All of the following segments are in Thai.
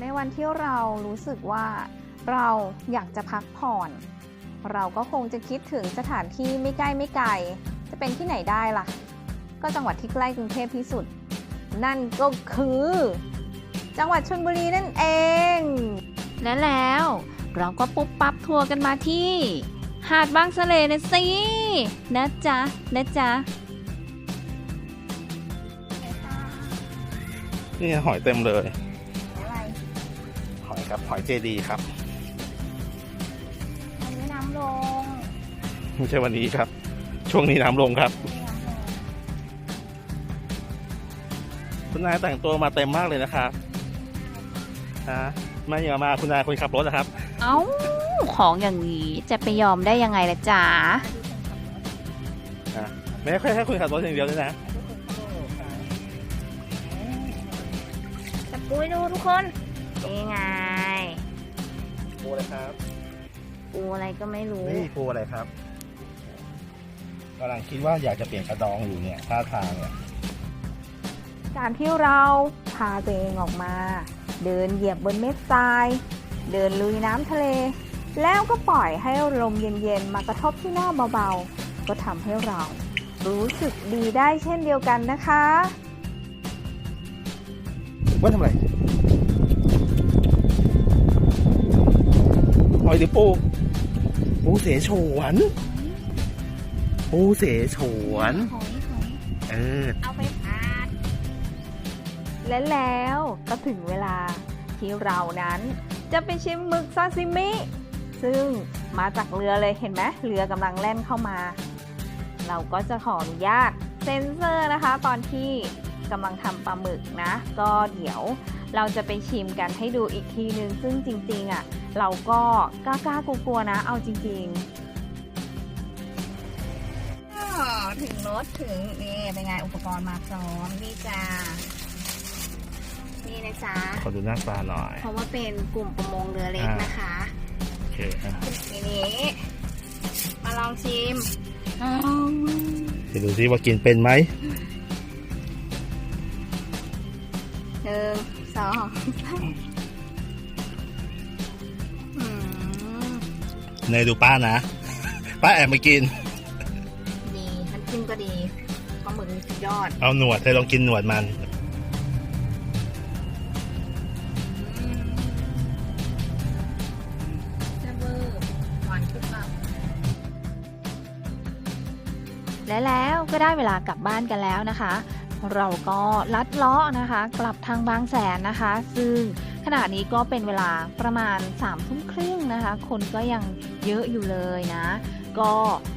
ในวันที่เรารู้สึกว่าเราอยากจะพักผ่อน เราก็คงจะคิดถึงสถานที่ไม่ใกล้ไม่ไกล จะเป็นที่ไหนได้ล่ะ ก็จังหวัดที่ใกล้กรุงเทพที่สุด นั่นก็คือ จังหวัดชลบุรีนั่นเอง และแล้วเราก็ปุ๊บปั๊บทัวร์กันมาที่ หาดบางสะเลนะสินะจ๊ะนะจ๊ะนี่ไงหอยเต็มเลยอะไรหอย ครับหอยเจดีครับอันนี้น้ำลงไม่ใช่วันนี้ครับ ช่วงนี้น้ำลงครับคุณนายแต่งตัวมาเต็มมากเลยนะครับฮะไม่ยอมมาคุณนายคนขับรถนะครับ เอ้า ของอย่างนี้จะไปยอมได้ยังไงล่ะจ๊ะไม่ค่อยให้คุณขับรถอย่างเดียวเลยนะจับปูให้ดูทุกคน นี่ไง ปูอะไรครับปูอะไรก็ไม่รู้ นี่ปูอะไรครับกำลังคิดว่าอยากจะเปลี่ยนกระดองอยู่เนี่ยท่าทางเนี่ยการที่เราพาตัวเองออกมา เดินเหยียบบนเม็ดทราย เดินลุยน้ำทะเล แล้วก็ปล่อยให้ลมเย็นๆ มากระทบที่หน้าเบาๆ ก็ทำให้เรารู้สึกดีได้เช่นเดียวกันนะคะ ว่าทำอะไรหอยหรือปูปูเสฉวนปูเสฉวน หอยหอยเออ เอาไปผัดและแล้วก็ถึงเวลาที่เรานั้นจะไปชิมหมึกซาซิมิ ซึ่งมาจากเรือเลยเห็นไหมเรือกำลังแล่นเข้ามา เราก็จะขออนุญาตเซ็นเซอร์นะคะ ตอนที่ กำลังทำปลาหมึกนะ ก็เดี๋ยวเราจะไปชิมกันให้ดูอีกทีนึง ซึ่งจริงๆอะ เราก็กล้าๆกลัวๆนะ เอาจริงๆก็ถึงรถถึงนี่เป็นไงอุปกรณ์มาพร้อมนี่จ้านี่นะจ๊ะขอดูหน้าตาหน่อยเพราะว่าเป็นกลุ่มประมงเรือเล็กนะคะโอเคอะทีนี้มาลองชิมเดี๋ยวดูซิว่ากินเป็นไหม หนึ่งสองอืมเนยดูป้านะ ป้าแอบมากิน ดีน้ำจิ้มก็ดีปลาหมึกนี่สุดยอดเอาหนวดเธอลองกินหนวดมัน แซ่บเวอร์หวานขึ้นมาและแล้วก็ได้เวลากลับบ้านกันแล้วนะคะ เราก็ลัดเลาะนะคะ กลับทางบางแสนนะคะ ซึ่งขณะนี้ก็เป็นเวลาประมาณ3ามทุ่มครึ่งนะคะ คนก็ยังเยอะอยู่เลยนะ ก็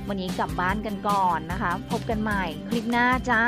วันนี้กลับบ้านกันก่อนนะคะ พบกันใหม่คลิปหน้าจ้า